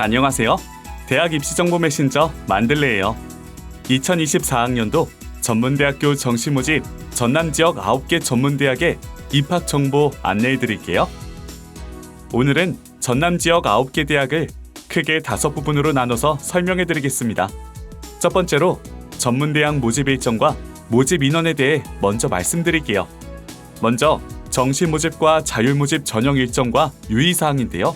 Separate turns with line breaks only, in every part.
안녕하세요. 대학 입시 정보 메신저 만들레예요. 2024학년도 전문대학교 정시 모집 전남 지역 9개 전문대학의 입학 정보 안내해 드릴게요. 오늘은 전남 지역 9개 대학을 크게 다섯 부분으로 나눠서 설명해 드리겠습니다. 첫 번째로 전문대학 모집 일정과 모집 인원에 대해 먼저 말씀드릴게요. 먼저 정시 모집과 자율 모집 전형 일정과 유의 사항인데요.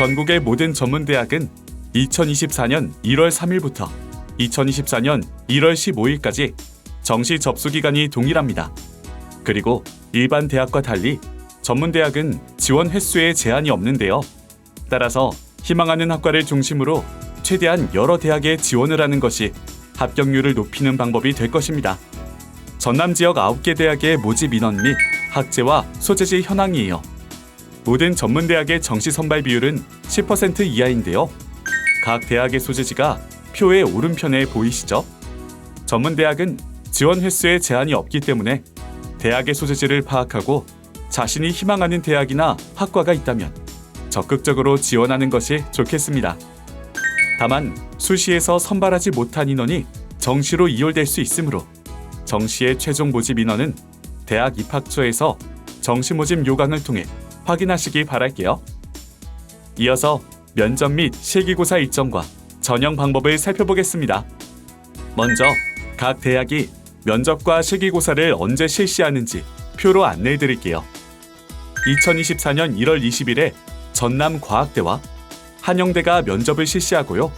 전국의 모든 전문대학은 2024년 1월 3일부터 2024년 1월 15일까지 정시 접수 기간이 동일합니다. 그리고 일반 대학과 달리 전문대학은 지원 횟수에 제한이 없는데요. 따라서 희망하는 학과를 중심으로 최대한 여러 대학에 지원을 하는 것이 합격률을 높이는 방법이 될 것입니다. 전남 지역 9개 대학의 모집 인원 및 학제와 소재지 현황이에요. 모든 전문대학의 정시 선발 비율은 10% 이하인데요. 각 대학의 소재지가 표의 오른편에 보이시죠? 전문대학은 지원 횟수에 제한이 없기 때문에 대학의 소재지를 파악하고 자신이 희망하는 대학이나 학과가 있다면 적극적으로 지원하는 것이 좋겠습니다. 다만 수시에서 선발하지 못한 인원이 정시로 이월될 수 있으므로 정시의 최종 모집 인원은 대학 입학처에서 정시 모집 요강을 통해 확인하시기 바랄게요. 이어서 면접 및 실기고사 일정과 전형 방법을 살펴보겠습니다. 먼저 각 대학이 면접과 실기고사를 언제 실시하는지 표로 안내해 드릴게요. 2024년 1월 20일에 전남과학대와 한영대가 면접을 실시하고요.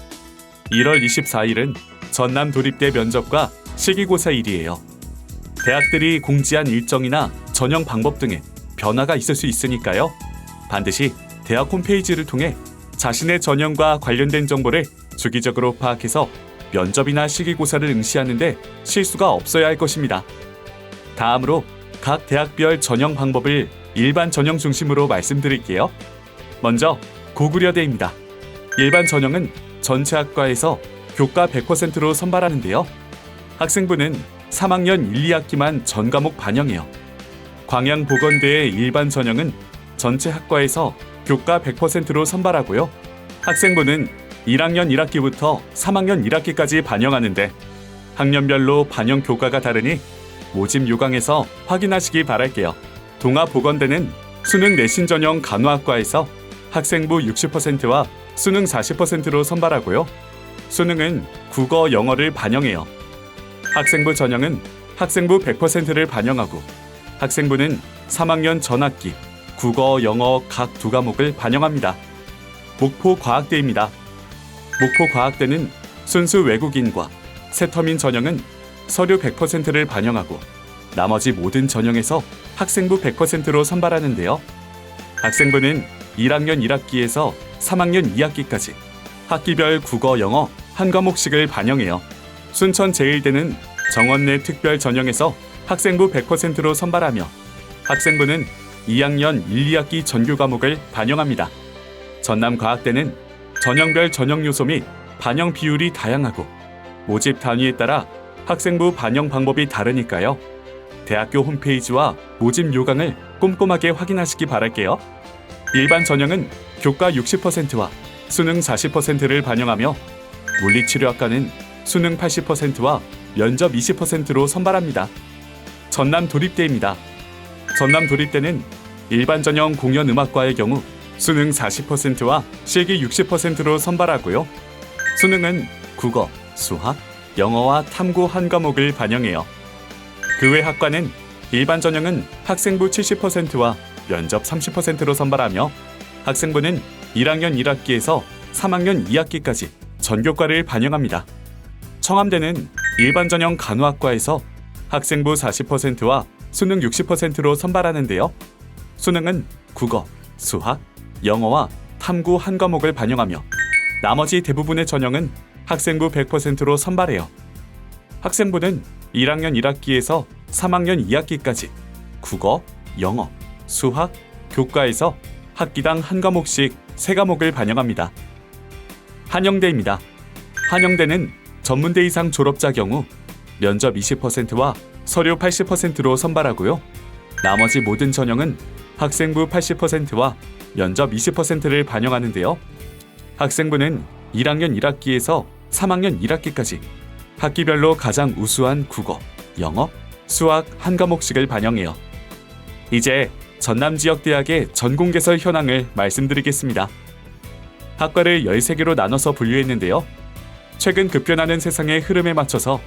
1월 24일은 전남 도립대 면접과 실기고사일이에요. 대학들이 공지한 일정이나 전형 방법 등에 변화가 있을 수 있으니까요. 반드시 대학 홈페이지를 통해 자신의 전형과 관련된 정보를 주기적으로 파악해서 면접이나 실기고사를 응시하는데 실수가 없어야 할 것입니다. 다음으로 각 대학별 전형 방법을 일반 전형 중심으로 말씀드릴게요. 먼저 고구려대입니다. 일반 전형은 전체 학과에서 교과 100%로 선발하는데요. 학생부는 3학년 1, 2학기만 전 과목 반영해요. 광양보건대의 일반 전형은 전체 학과에서 교과 100%로 선발하고요. 학생부는 1학년 1학기부터 3학년 1학기까지 반영하는데 학년별로 반영 교과가 다르니 모집 요강에서 확인하시기 바랄게요. 동아보건대는 수능 내신 전형 간호학과에서 학생부 60%와 수능 40%로 선발하고요. 수능은 국어, 영어를 반영해요. 학생부 전형은 학생부 100%를 반영하고 학생부는 3학년 전학기 국어, 영어 각 두 과목을 반영합니다. 목포 과학대입니다. 목포 과학대는 순수 외국인과 세터민 전형은 서류 100%를 반영하고 나머지 모든 전형에서 학생부 100%로 선발하는데요. 학생부는 1학년 1학기에서 3학년 2학기까지 학기별 국어, 영어 한 과목씩을 반영해요. 순천 제1대는 정원 내 특별 전형에서 학생부 100%로 선발하며 학생부는 2학년 1, 2학기 전교 과목을 반영합니다. 전남과학대는 전형별 전형 요소 및 반영 비율이 다양하고 모집 단위에 따라 학생부 반영 방법이 다르니까요. 대학교 홈페이지와 모집 요강을 꼼꼼하게 확인하시기 바랄게요. 일반 전형은 교과 60%와 수능 40%를 반영하며 물리치료학과는 수능 80%와 면접 20%로 선발합니다. 전남 도립대입니다. 전남 도립대는 일반 전형 공연 음악과의 경우 수능 40%와 실기 60%로 선발하고요. 수능은 국어, 수학, 영어와 탐구 한 과목을 반영해요. 그 외 학과는 일반 전형은 학생부 70%와 면접 30%로 선발하며 학생부는 1학년 1학기에서 3학년 2학기까지 전교과를 반영합니다. 청암대는 일반 전형 간호학과에서 학생부 40%와 수능 60%로 선발하는데요. 수능은 국어, 수학, 영어와 탐구 한 과목을 반영하며 나머지 대부분의 전형은 학생부 100%로 선발해요. 학생부는 1학년 1학기에서 3학년 2학기까지 국어, 영어, 수학, 교과에서 학기당 한 과목씩 세 과목을 반영합니다. 한영대입니다. 한영대는 전문대 이상 졸업자 경우 면접 20%와 서류 80%로 선발하고요. 나머지 모든 전형은 학생부 80%와 면접 20%를 반영하는데요. 학생부는 1학년 1학기에서 3학년 1학기까지 학기별로 가장 우수한 국어, 영어, 수학 한 과목씩을 반영해요. 이제 전남 지역 대학의 전공 개설 현황을 말씀드리겠습니다. 학과를 13개로 나눠서 분류했는데요. 최근 급변하는 세상의 흐름에 맞춰서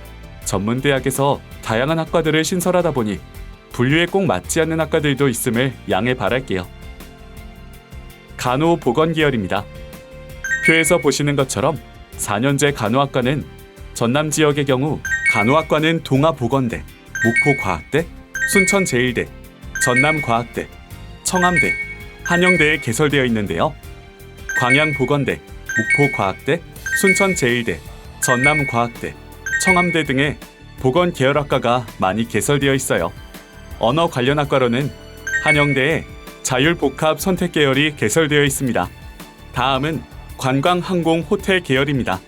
전문 대학에서 다양한 학과들을 신설하다 보니 분류에 꼭 맞지 않는 학과들도 있음을 양해 바랄게요. 간호 보건 계열입니다. 표에서 보시는 것처럼 4년제 간호학과는 전남 지역의 경우 간호학과는 동아보건대, 목포과학대, 순천제일대, 전남과학대, 청암대, 한영대에 개설되어 있는데요. 광양보건대, 목포과학대, 순천제일대, 전남과학대, 청암대 등의 보건 계열학과가 많이 개설되어 있어요. 언어 관련 학과로는 한영대에 자율복합 선택 계열이 개설되어 있습니다. 다음은 관광 항공 호텔 계열입니다.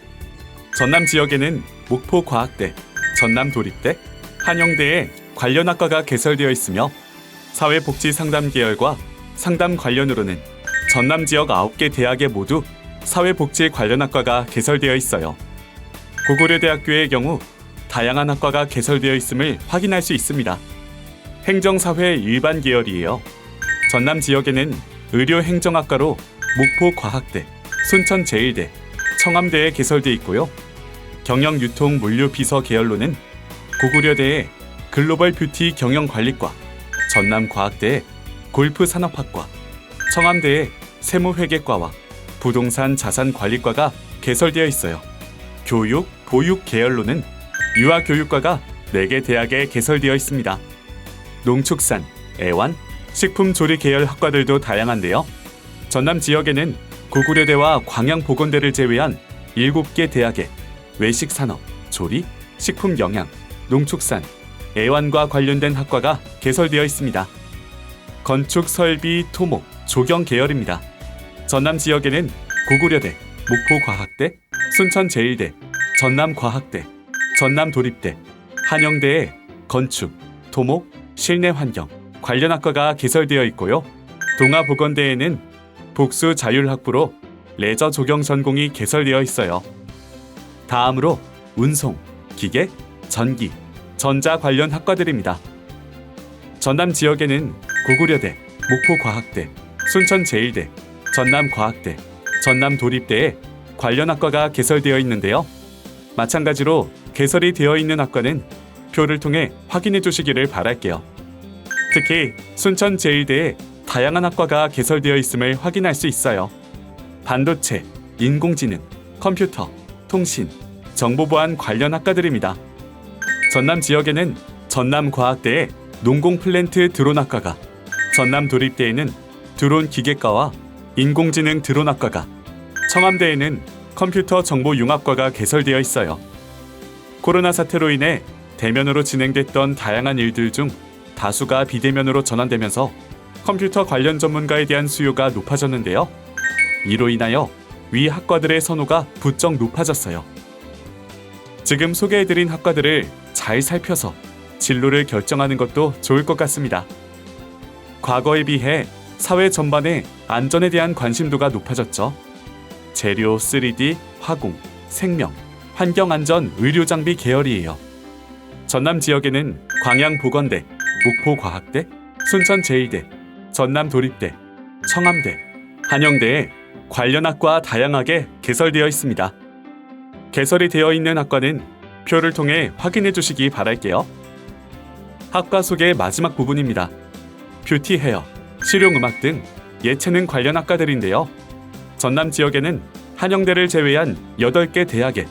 전남 지역에는 목포과학대, 전남도립대, 한영대에 관련 학과가 개설되어 있으며 사회복지 상담 계열과 상담 관련으로는 전남 지역 9개 대학에 모두 사회복지 관련 학과가 개설되어 있어요. 고구려대학교의 경우 다양한 학과가 개설되어 있음을 확인할 수 있습니다. 행정사회 일반 계열이에요. 전남 지역에는 의료행정학과로 목포과학대, 순천제일대, 청암대에 개설돼 있고요. 경영유통물류비서 계열로는 고구려대의 글로벌 뷰티 경영관리과, 전남과학대의 골프산업학과, 청암대의 세무회계과와 부동산 자산관리과가 개설되어 있어요. 교육, 보육 계열로는 유아교육과가 4개 대학에 개설되어 있습니다. 농축산, 애완, 식품조리 계열 학과들도 다양한데요. 전남 지역에는 고구려대와 광양보건대를 제외한 7개 대학에 외식산업, 조리, 식품영양, 농축산, 애완과 관련된 학과가 개설되어 있습니다. 건축, 설비, 토목, 조경 계열입니다. 전남 지역에는 고구려대, 목포과학대, 순천제일대, 전남과학대, 전남도립대, 한영대에 건축, 토목, 실내환경 관련 학과가 개설되어 있고요. 동아보건대에는 복수 자율학부로 레저 조경 전공이 개설되어 있어요. 다음으로 운송, 기계, 전기, 전자 관련 학과들입니다. 전남 지역에는 고구려대, 목포과학대, 순천제일대, 전남과학대, 전남도립대에 관련 학과가 개설되어 있는데요. 마찬가지로 개설이 되어 있는 학과는 표를 통해 확인해 주시기를 바랄게요. 특히 순천 제일대에 다양한 학과가 개설되어 있음을 확인할 수 있어요. 반도체, 인공지능, 컴퓨터, 통신, 정보보안 관련 학과들입니다. 전남 지역에는 전남과학대에 농공플랜트 드론학과가, 전남도립대에는 드론 기계과와 인공지능 드론학과가, 청암대에는 컴퓨터 정보 융합과가 개설되어 있어요. 코로나 사태로 인해 대면으로 진행됐던 다양한 일들 중 다수가 비대면으로 전환되면서 컴퓨터 관련 전문가에 대한 수요가 높아졌는데요. 이로 인하여 위 학과들의 선호가 부쩍 높아졌어요. 지금 소개해드린 학과들을 잘 살펴서 진로를 결정하는 것도 좋을 것 같습니다. 과거에 비해 사회 전반에 안전에 대한 관심도가 높아졌죠. 재료 3D, 화공, 생명, 환경안전, 의료장비 계열이에요. 전남 지역에는 광양보건대, 목포과학대, 순천제일대, 전남도립대, 청암대, 한영대에 관련 학과 다양하게 개설되어 있습니다. 개설이 되어 있는 학과는 표를 통해 확인해 주시기 바랄게요. 학과 소개 마지막 부분입니다. 뷰티 헤어, 실용음악 등 예체능 관련 학과들인데요. 전남 지역에는 한영대를 제외한 8개 대학에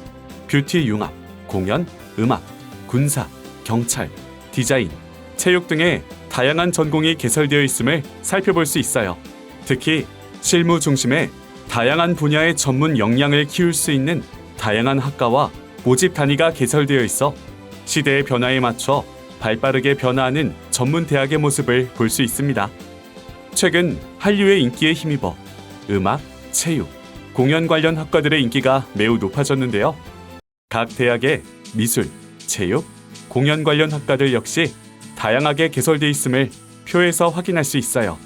뷰티 융합, 공연, 음악, 군사, 경찰, 디자인, 체육 등의 다양한 전공이 개설되어 있음을 살펴볼 수 있어요. 특히 실무 중심의 다양한 분야의 전문 역량을 키울 수 있는 다양한 학과와 모집 단위가 개설되어 있어 시대의 변화에 맞춰 발빠르게 변화하는 전문 대학의 모습을 볼 수 있습니다. 최근 한류의 인기에 힘입어 음악, 체육, 공연 관련 학과들의 인기가 매우 높아졌는데요. 각 대학의 미술, 체육, 공연 관련 학과들 역시 다양하게 개설돼 있음을 표에서 확인할 수 있어요.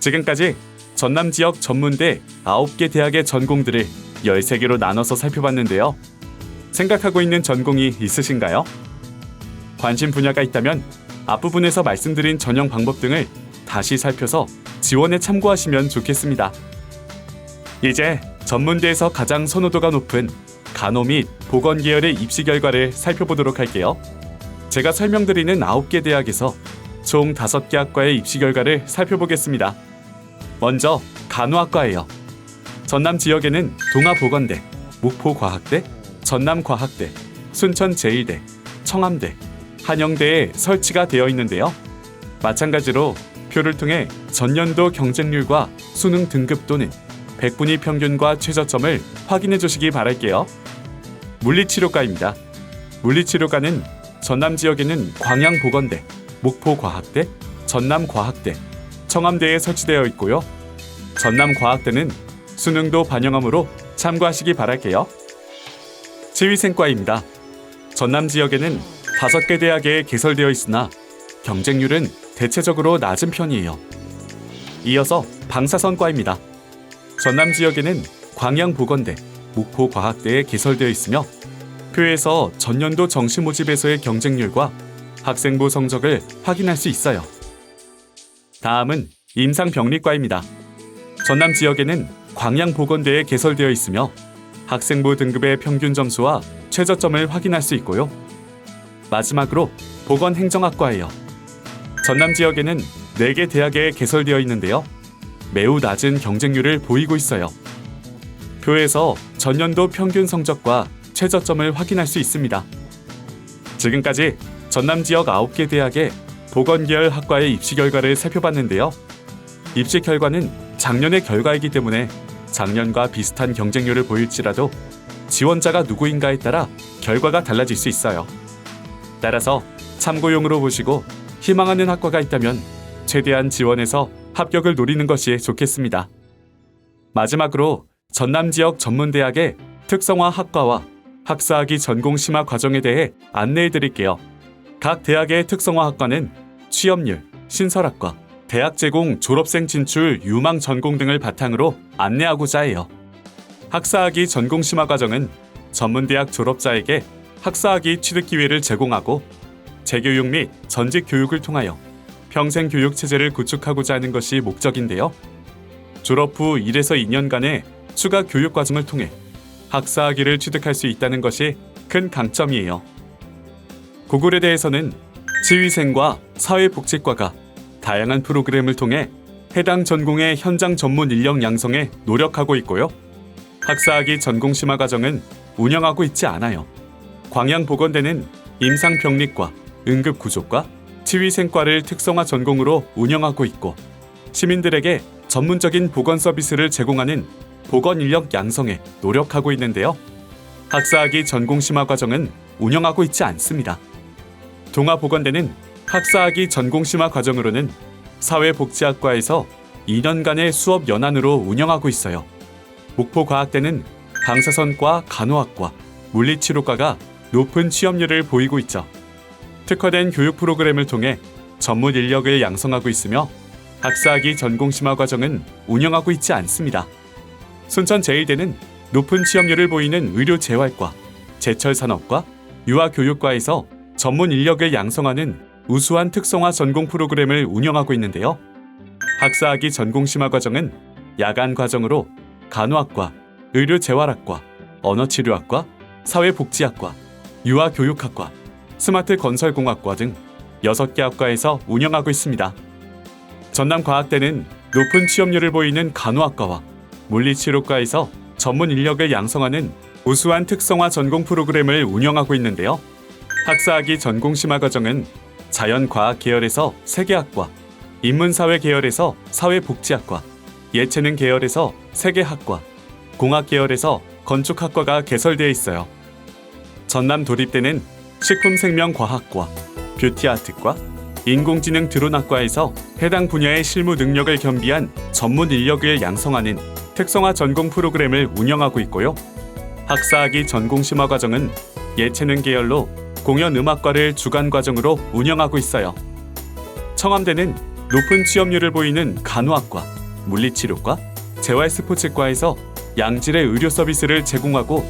지금까지 전남 지역 전문대 9개 대학의 전공들을 13개로 나눠서 살펴봤는데요. 생각하고 있는 전공이 있으신가요? 관심 분야가 있다면 앞부분에서 말씀드린 전형 방법 등을 다시 살펴서 지원에 참고하시면 좋겠습니다. 이제 전문대에서 가장 선호도가 높은 간호 및 보건 계열의 입시 결과를 살펴보도록 할게요. 제가 설명드리는 9개 대학에서 총 5개 학과의 입시 결과를 살펴보겠습니다. 먼저 간호학과예요. 전남 지역에는 동아보건대, 목포과학대, 전남과학대, 순천제일대, 청암대, 한영대에 설치가 되어 있는데요. 마찬가지로 표를 통해 전년도 경쟁률과 수능 등급 또는 백분위 평균과 최저점을 확인해 주시기 바랄게요. 물리치료과입니다. 물리치료과는 전남 지역에는 광양보건대, 목포과학대, 전남과학대, 청암대에 설치되어 있고요. 전남과학대는 수능도 반영하므로 참고하시기 바랄게요. 치위생과입니다. 전남 지역에는 다섯 개 대학에 개설되어 있으나 경쟁률은 대체적으로 낮은 편이에요. 이어서 방사선과입니다. 전남 지역에는 광양보건대, 목포과학대에 개설되어 있으며 표에서 전년도 정시 모집에서의 경쟁률과 학생부 성적을 확인할 수 있어요. 다음은 임상병리과입니다. 전남 지역에는 광양보건대에 개설되어 있으며 학생부 등급의 평균 점수와 최저점을 확인할 수 있고요. 마지막으로 보건행정학과예요. 전남 지역에는 4개 대학에 개설되어 있는데요. 매우 낮은 경쟁률을 보이고 있어요. 표에서 전년도 평균 성적과 최저점을 확인할 수 있습니다. 지금까지 전남 지역 9개 대학의 보건계열 학과의 입시 결과를 살펴봤는데요. 입시 결과는 작년의 결과이기 때문에 작년과 비슷한 경쟁률을 보일지라도 지원자가 누구인가에 따라 결과가 달라질 수 있어요. 따라서 참고용으로 보시고 희망하는 학과가 있다면 최대한 지원해서 합격을 노리는 것이 좋겠습니다. 마지막으로 전남 지역 전문대학의 특성화 학과와 학사학위 전공 심화 과정에 대해 안내해 드릴게요. 각 대학의 특성화 학과는 취업률, 신설학과, 대학 제공 졸업생 진출 유망 전공 등을 바탕으로 안내하고자 해요. 학사학위 전공 심화 과정은 전문대학 졸업자에게 학사학위 취득 기회를 제공하고 재교육 및 전직 교육을 통하여 평생 교육 체제를 구축하고자 하는 것이 목적인데요. 졸업 후 1에서 2년간의 추가 교육 과정을 통해 학사 학위를 취득할 수 있다는 것이 큰 강점이에요. 고글에 대해서는 지휘생과 사회복지과가 다양한 프로그램을 통해 해당 전공의 현장 전문 인력 양성에 노력하고 있고요. 학사학위 전공 심화 과정은 운영하고 있지 않아요. 광양보건대는 임상병리과, 응급구조과, 치위생과를 특성화 전공으로 운영하고 있고 시민들에게 전문적인 보건 서비스를 제공하는 보건 인력 양성에 노력하고 있는데요. 학사학위 전공 심화 과정은 운영하고 있지 않습니다. 동아보건대는 학사학위 전공 심화 과정으로는 사회복지학과에서 2년간의 수업 연한으로 운영하고 있어요. 목포과학대는 방사선과 간호학과, 물리치료과가 높은 취업률을 보이고 있죠. 특화된 교육 프로그램을 통해 전문 인력을 양성하고 있으며 학사학위 전공 심화 과정은 운영하고 있지 않습니다. 순천 제일대는 높은 취업률을 보이는 의료 재활과, 제철 산업과, 유아 교육과에서 전문 인력을 양성하는 우수한 특성화 전공 프로그램을 운영하고 있는데요. 학사학위 전공 심화 과정은 야간 과정으로 간호학과, 의료 재활학과, 언어치료학과, 사회복지학과, 유아교육학과, 스마트 건설공학과 등 6개 학과에서 운영하고 있습니다. 전남과학대는 높은 취업률을 보이는 간호학과와 물리치료과에서 전문 인력을 양성하는 우수한 특성화 전공 프로그램을 운영하고 있는데요. 학사학위 전공 심화 과정은 자연과학 계열에서 세계학과, 인문사회 계열에서 사회복지학과, 예체능 계열에서 세계학과, 공학 계열에서 건축학과가 개설되어 있어요. 전남 도립대는 식품생명과학과, 뷰티아트과, 인공지능 드론학과에서 해당 분야의 실무 능력을 겸비한 전문 인력을 양성하는 특성화 전공 프로그램을 운영하고 있고요. 학사학위 전공 심화 과정은 예체능 계열로 공연 음악과를 주간 과정으로 운영하고 있어요. 청암대는 높은 취업률을 보이는 간호학과, 물리치료과, 재활스포츠과에서 양질의 의료 서비스를 제공하고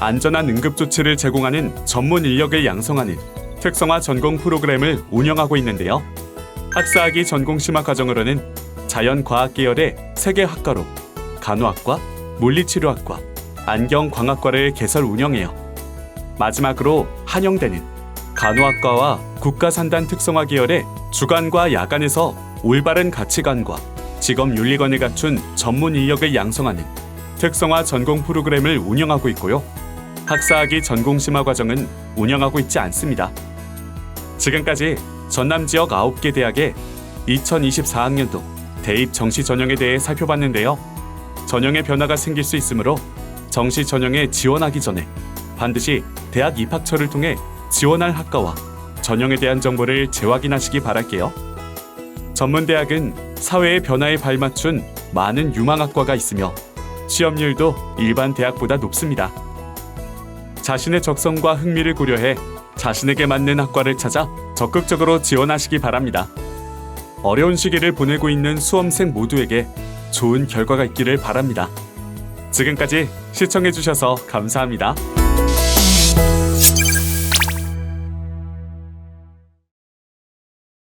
안전한 응급조치를 제공하는 전문 인력을 양성하는 특성화 전공 프로그램을 운영하고 있는데요. 학사학위 전공 심화 과정으로는 자연과학 계열의 세개 학과로 간호학과, 물리치료학과, 안경광학과를 개설 운영해요. 마지막으로 한영대는 간호학과와 국가산단 특성화 계열의 주간과 야간에서 올바른 가치관과 직업 윤리관을 갖춘 전문 인력을 양성하는 특성화 전공 프로그램을 운영하고 있고요. 학사학위 전공 심화 과정은 운영하고 있지 않습니다. 지금까지 전남 지역 9개 대학의 2024학년도 대입 정시 전형에 대해 살펴봤는데요. 전형의 변화가 생길 수 있으므로 정시 전형에 지원하기 전에 반드시 대학 입학처를 통해 지원할 학과와 전형에 대한 정보를 재확인하시기 바랄게요. 전문대학은 사회의 변화에 발맞춘 많은 유망학과가 있으며 취업률도 일반 대학보다 높습니다. 자신의 적성과 흥미를 고려해 자신에게 맞는 학과를 찾아 적극적으로 지원하시기 바랍니다. 어려운 시기를 보내고 있는 수험생 모두에게 좋은 결과가 있기를 바랍니다. 지금까지 시청해주셔서 감사합니다.